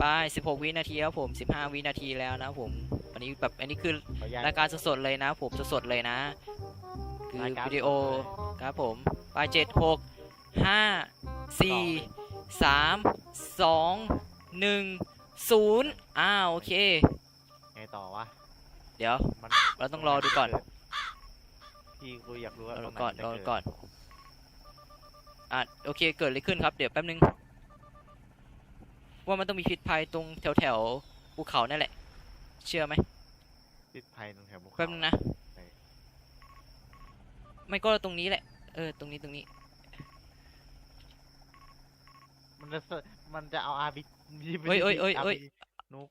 ไป 16 วินาทีครับผม 15 วินาทีแล้วนะผม อันนี้แบบอันนี้คือขออนุญาต รายการสดๆเลยนะ ผมสดๆเลยนะ คือรายการวิดีโอสดเลยครับผมไปเจ็ดหกห้าสี่สามสองหนึ่งศูนย์อ้าวโอเค ไงต่อวะ เดี๋ยว มันเราต้องรอดูก่อน พี่กูอยากรู้ว่ารอตรงไหก่อนจะรอเดก่อน อะโอเคเกิดอะไรขึ้นครับ เดี๋ยวแป๊บนึง ว่ามันต้องมีพิษภัยตรงแถวแถวๆภูเขานั่นแหละ เชื่อไหมติดภัยตรงแถวภูเขาแป๊บนึงนะใช่ไม่ก็ตรงนี้แหละ เออ ตรงนี้ตรงนี้ มันจะเสมันจะเอาอาร์บีเอ้ยเอ้ยเอ้ยเอ้ยนุก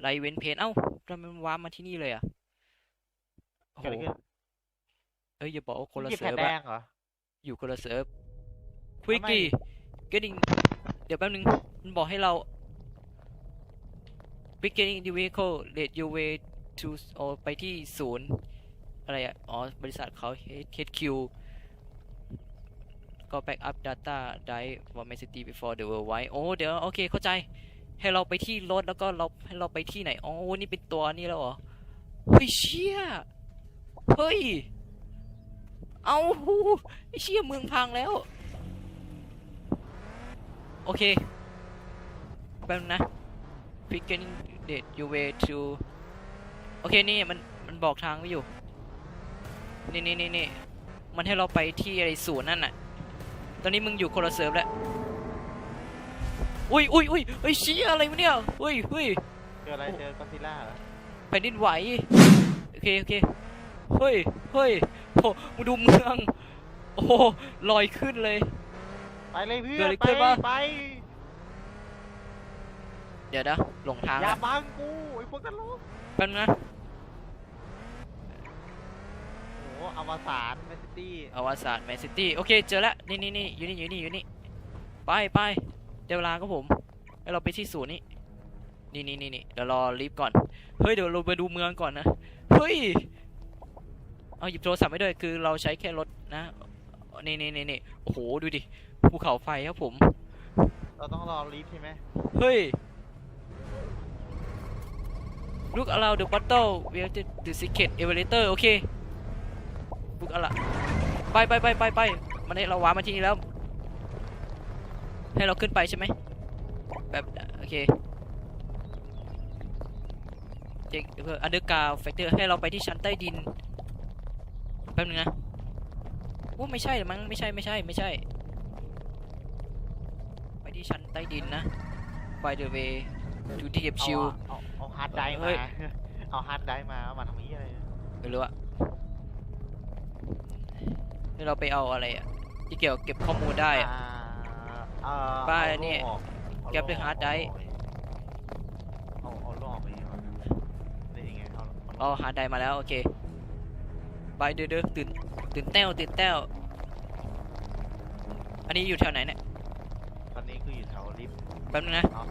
ไลเวนเพนเอ้าทำไมมันว้าร์ปมาที่นี่เลยอะโอ้เกิดโหอะไรขึ้นเอ้ยอย่าบอกว่าคนละหยิบเซิแผ่ร์นฟแดอะงเหรออยู่คนละเซิร์ฟควิกทำไมกี้ getting เดี๋ยวแป๊บนึง มันบอกให้เรา beginning the vehicle lead your way to อ๋อไปที่ศูนย์อะไรอะ อ๋อ บริษัทเขา HQ ก็ back up data drive from my city before the world wide โอ้ เดี๋ยว โอเค เข้าใจ ให้เราไปที่รถ แล้วก็เราให้เราไปที่ไหน อ๋อ นี่เป็นตัวนี้แล้วเหรอ เฮ้ย เชี่ย เฮ้ย เอาไอเชี่ยเมืองพังแล้ว โอเคแป๊บนึงนะ beginning date your way to โอเคนี่มันมันบอกทางไว้อยู่ นี่นี่นี่นี่มันให้เราไปที่อะไรศูนย์นั่นน่ะ ตอนนี้มึงอยู่คนละเซิร์ฟแล้ว อุ้ยอุ้ยอุ้ยเฮ้ยเชี่ยอะไรวะเนี่ยเฮ้ยเฮ้ยเจออะไรเจอกอซิล่าเหรอแผ่นดินไหว โอเคโอเค เฮ้ยเฮ้ยโอ้มึงดูเมือง โอ้โหลอยขึ้นเลย ไปเลยเพื่เกิอดนอะไรไปขึ้นวะ ไปเดี๋ยวนะหลงทางอย่าแล้วบังกูไอ้พวกนั้นลูกแป๊บนึงนะโอ้โหอวสานแมนซิตี้อวสานแมนซิตี้โอเคเจอแล้วนี่นี่นี่อยู่นี่อยู่นี่อยู่นี่ไปไปเดี๋ยวเวลาก็ผมให้เราไปที่ศูนย์นี่นี่นี่นี่นี่เดี๋ยวรอรีบก่อนเฮ้ยเดี๋ยวเราไปดูเมืองก่อนนะเฮ้ยเอาหยิบโทรศัพท์ไม่ด้วยคือเราใช้แค่รถนะ นี่นี่นี่นี่โอ้โห ดูดิ ภูเขาไฟครับผม เราต้องรอลิฟต์ใช่ไหมเฮ้ย Look around the bottle we have to the secret elevator โอเค Look around ไปไปไปไปไปมันให้เราว้ามาที่นี่แล้ว ให้เราขึ้นไปใช่ไหม แบบ โอเคเจ๊เพื่อ underground factor ให้เราไปที่ชั้นใต้ดิน แป๊บนึงนะ ว่าไม่ใช่หรอมั้งไม่ใช่ไม่ใช่ไม่ใช่ ไปที่ชั้นใต้ดินนะ by the way to the เอาชิวอะเอาเอาฮาร์ดไดรฟ์เฮ้มา ย เอาฮาร์ดไดรฟ์มา เอามาทำนี้อะไรไม่รู้อะให้เราไปเอาอะไรอะที่เกี่ยวเก็บข้อมูลได้อะอ่าเอ่อบ้าเอเนี่ยโล่ออกอาแก๊ปด้วยโล่ออก hard drive เอาเอาโล่ออกไปยังไงวะนี่ยังไงเอาอ๋อหาได้มาแล้ว โอเค ไปเด้อเด้อตื่น ตื่นเต้วตื่นเต้วอันนี้อยู่แถวไหนเนี่ยตอนนี้คืออยู่แถวลิฟต์แป๊บนึงนะเอา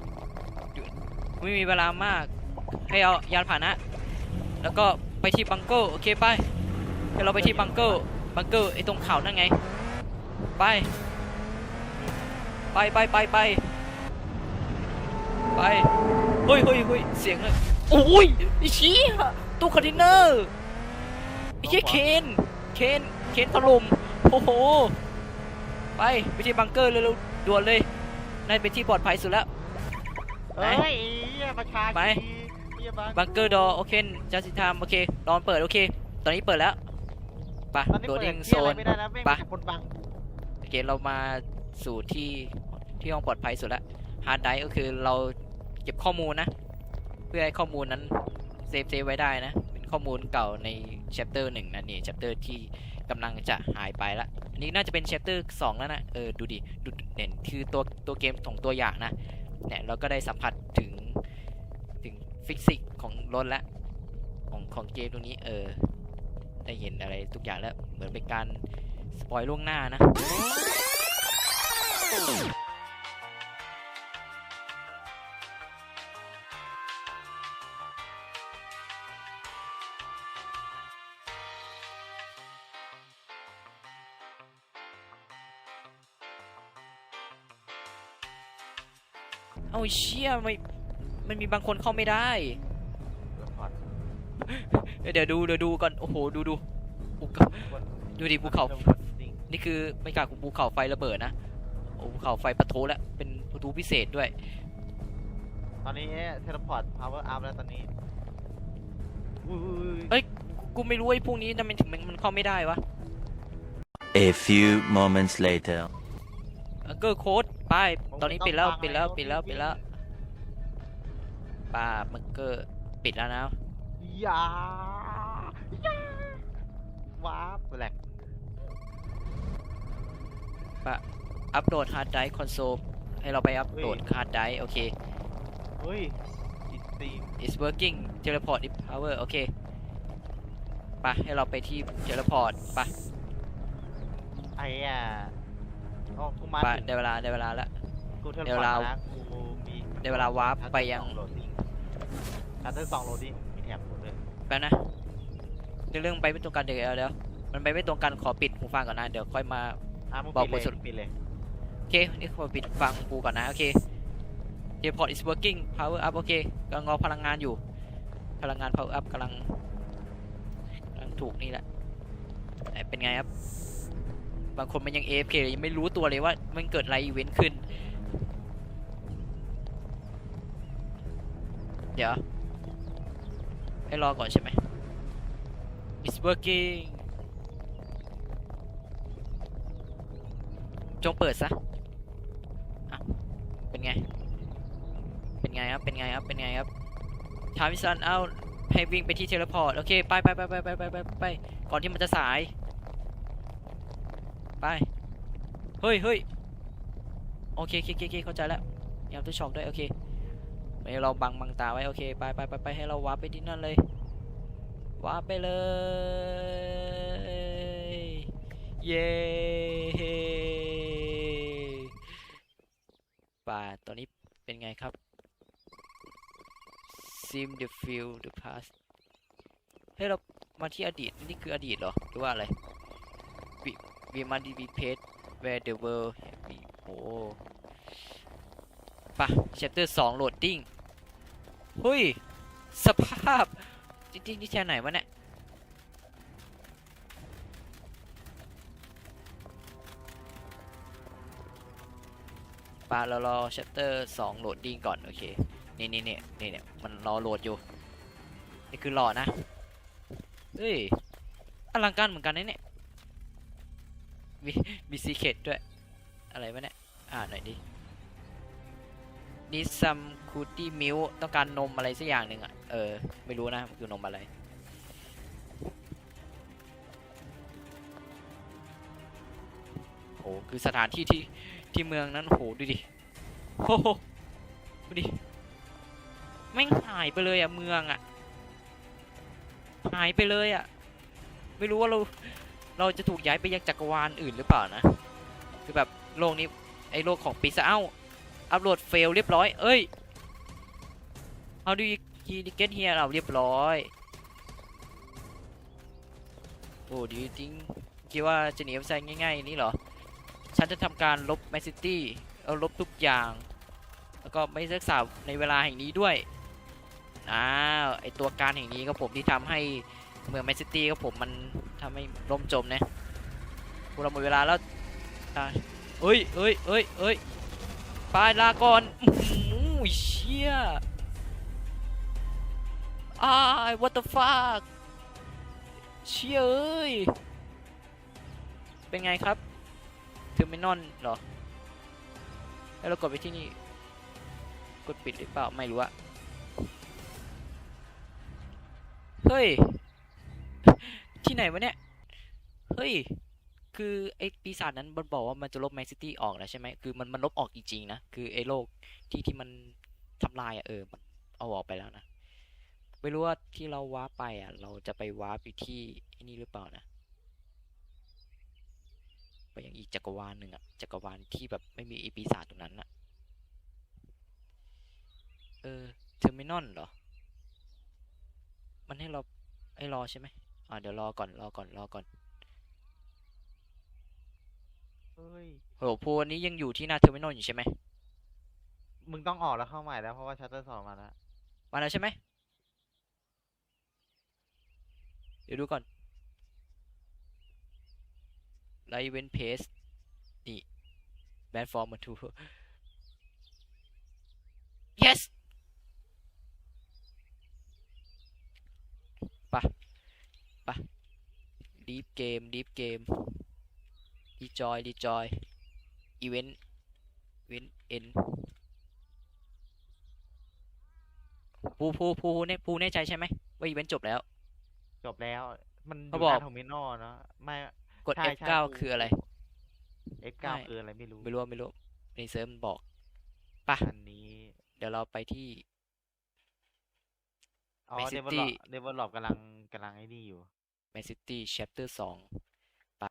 อยู่ไม่มีเวลามากให้เอายานพาหนะ แล้วก็ไปที่บังเกอร์โอเคไปให้เราไปที่บังเกอร์บังเกอร์ไอ้ตรงเขานั่นไง ไป ไปไปไปไปไปเฮ้ยเฮ้ยเฮ้ยเสียงเลยโอ้ยไอ้ชี้ตู้คอนเทนเนอร์ไอ้เชี่ยเคน เคนเคนถล่มโอ้โห ไปไปที่บังเกอร์เร็วๆด่วนเลยนั่นเป็นที่ปลอดภัยสุดแล้วไหนเฮ้ยเหี้ยประชาไปชนเหี้ยบังบังเกอร์ดอโอเคจัสติทามโอเครอนเปิดโอเค ตอนนี้เปิดแล้วไปตอนนี้โดเปิดดิ้งเหี้โซยอะไรน ไม่ได้แล้วแม่งไป มีคนบังโอเคเรามาสู่ที่ที่ห้องปลอดภัยสุดแล้วฮาร์ดไดก็คือเราเก็บข้อมูลนะ เพื่อให้ข้อมูลนั้นเซฟเซฟไว้ได้นะเป็น ข้อมูลเก่าใน chapter หนึ่งนะนี่ chapter ที่กำลังจะหายไปละอันนี้น่าจะเป็น chapter สองแล้วนะ เออ ดูดิ ดูเด่นคือตัวตัวเกมของตัวอย่างนะ เนี่ยเราก็ได้สัมผัสถึงถึงฟิสิกส์ของรถและของของเกมตรงนี้ เออ ได้เห็นอะไรทุกอย่างแล้ว เหมือนเป็นการสปอยล่วงหน้านะ เอาเชี่ยไม่มันมีบางคนเข้าไม่ได้แล้วพอดเดี๋ยวดูเดี๋ยวดูก่อนโอ้โหดูดูภูเขาดูดิภูเขาจริงนี่คือไม่กล้าของภูเขาไฟระเบิดนะโอ้ภูเขาไฟปะทุแล้วเป็นประตูพิเศษด้วย ตอนนี้เทเลพอร์ต power up แล้วตอนนี้อุ้ยเอ้ยกูไม่รู้ไอ้พวกนี้ทำไมถึงมันมันเข้าไม่ได้วะ A few moments later. เกอร์โค้ด ไป ตอนนี้ปิดแล้วปิดแล้วปิดแล้วปิดแล้วป้ามันเกอร์ปิดแล้วนะยาย่าว้าบแหลกอัปโหลดฮาร์ดไดรฟ์คอนโซลให้เราไปอัปโหลดฮาร์ดไดรฟ์โอเคเฮ้ยอีสตีม is working teleport is power โอเคไปให้เราไปที่ teleport ไปไอ้อะอ๋อ กูมาไปถึงได้เวลาได้เวลาแล้วกูเทเลเดี๋พยวอร์ตเรา นะกูมีได้เวลาวาร์ปไปยังโหลดดิ้งชัตเตอร์สองโหลดดิ้งมีแถบหมดเลยแป๊บนะเดี๋ยวเรื่องไปไม่ตรงกันเดี๋ยวเดี๋ยวมันไปไม่ตรงกันขอปิดหูฟังก่อนนะเดี๋ยวค่อยมา อะมึงบอกปิดบทสรุเลปยปิดเลยโอเคนี่ขอปิดฟังกูก่อนนะโอเค teleport is working power up โอเคกำลังรอพลังงานอยู่ พลังงาน power up กำลังกำลังถูกนี่แหละไหนเป็นไงครับ บางคนมันยังเอฟเลยยังไม่รู้ตัวเลยว่ามันเกิดอะไรอีเวนต์ขึ้น เดี๋ยว ให้รอก่อนใช่ไหม it's working จงเปิดซะเป็นไง เป็นไงครับ เป็นไงครับ เป็นไงครับทามิสันเอาให้วิ่งไปที่เทเลพอร์ต โอเค ไปไปไปไปไปไปไปก่อนที่มันจะสาย ไป เฮ้ยเฮ้ยโอเคโอเคโอเคเข้าใจแล้วยามตัวช็อกด้วยโอเคให้เราบังบังตาไว้โอเคไปไปไปไปให้เราวาร์ปไปที่นั่นเลยวาร์ปไปเลย เย้ป่าตอนนี้เป็นไงครับ sim the field the past เฮ้ยเรามาที่อดีตนี่คืออดีตเหรอหรือว่าอะไร we we must be page where the world have been โอ้ป่ะ chapter 2 loading เฮ้ย สภาพ จริงๆ นี่แค่ไหนวะเนี่ย ปาเรารอ chapter 2โหลดดิ้งก่อน โอเค นี่นี่นี่นี่เนี่ย มันรอโหลดอยู่ นี่คือรอนะ เฮ้ย อลังการเหมือนกันนะเนี่ย มีมีซีเคดด้วย อะไรวะเนี่ย อ่านหน่อยดินี่ซัมคูตี้มิลต้องการนมอะไรสักอย่างหนึ่งอะ เออ ไม่รู้นะคือนมอะไรโอ้คือสถานที่ที่ที่เมืองนั้นโห ดูดิโอ้โหดูดิแม่งหายไปเลยอะเมืองอะหายไปเลยอะไม่รู้ว่าเรา เราจะถูกย้ายไปยังจักรวาลอื่นหรือเปล่านะ คือแบบโลกนี้ไอ้โลกของปีศาจเอ้าอัปโหลดเฟลเรียบร้อย เอ้ย How do you you get here เราเรียบร้อย โอ้ดีจริงคิดว่าจะหนีไปใส่ง่ายๆ นี่เหรอ ฉันจะทำการลบแมสซิตี้เอาลบทุกอย่าง แล้วก็ไม่รักษาในเวลาแห่งนี้ด้วยอ้าวไอตัวการแห่งนี้ก็ผมที่ทำให้เมืองแมสซิตี้ก็ผมมัน ทำให้ล่มจมนะพวกเราหมดเวลาแล้วอะเอ้ยเอ้ยเอ้ยเอ้ยไปลาก่อนอื้อหือเชี่ยอ้าย what the fuck เชี่ยเอ้ย เป็นไงครับเทอร์มินอลเหรอ แล้วเรากดไปที่นี่ กดปิดหรือเปล่า ไม่รู้อะเฮ้ย ที่ไหนวะเนี่ย เฮ้ย คือไอ้ปีศาจนั้นมันบอกว่ามันจะลบแมนซิตี้ออกนะใช่ไหม คือมันมันลบออกจริงๆนะ คือไอ้โลกที่ที่มันทำลายอะเออ มันเอาออกไปแล้วนะ ไม่รู้ว่าที่เราว้าไปอะ เราจะไปว้าไปที่ไอ้นี่หรือเปล่านะ ไปยังอีกจักรวาลหนึ่งอะ จักรวาลที่แบบไม่มีอีปีศาจตรงนั้นอะเออ เทอร์มินอลเหรอ มันให้เราให้รอใช่ไหม อ่าเดี๋ยวรอก่อนรอก่อนรอก่อนเฮ้ย โหพูวันนี้ยังอยู่ที่หน้าเทอร์มินอลอยู่ใช่ไหมมึงต้องออกแล้วเข้าใหม่แล้วเพราะว่าชัตเตอร์สองมาแล้ว มาแล้วใช่ไหมเดี๋ยวดูก่อนไลเวนเพสนี่แบนฟอร์มมาทู yes ปะ ปะดีฟเกมดีฟเกมดีจอยดีจอยอีเวนต์เวนเอ็นภูภูภูแน่ภูแน่ใจใช่ไหมว่าอีเวนต์จบแล้ว จบแล้ว มันอเขายู่บอกหน้าโทมิโนเนาะไม่กดใช่ใช่ F9 กูคืออะไร F9 ไม่คืออะไรไม่รู้ไม่รู้ไม่รู้ในเซิร์ฟมันบอกปะอันนี้ เดี๋ยวเราไปที่อ๋อ Man เด City เวลลอปเดเวลลอปกำลังกำลังไอ้นี่อยู่ แมนซิตี้แชปเตอร์สองไป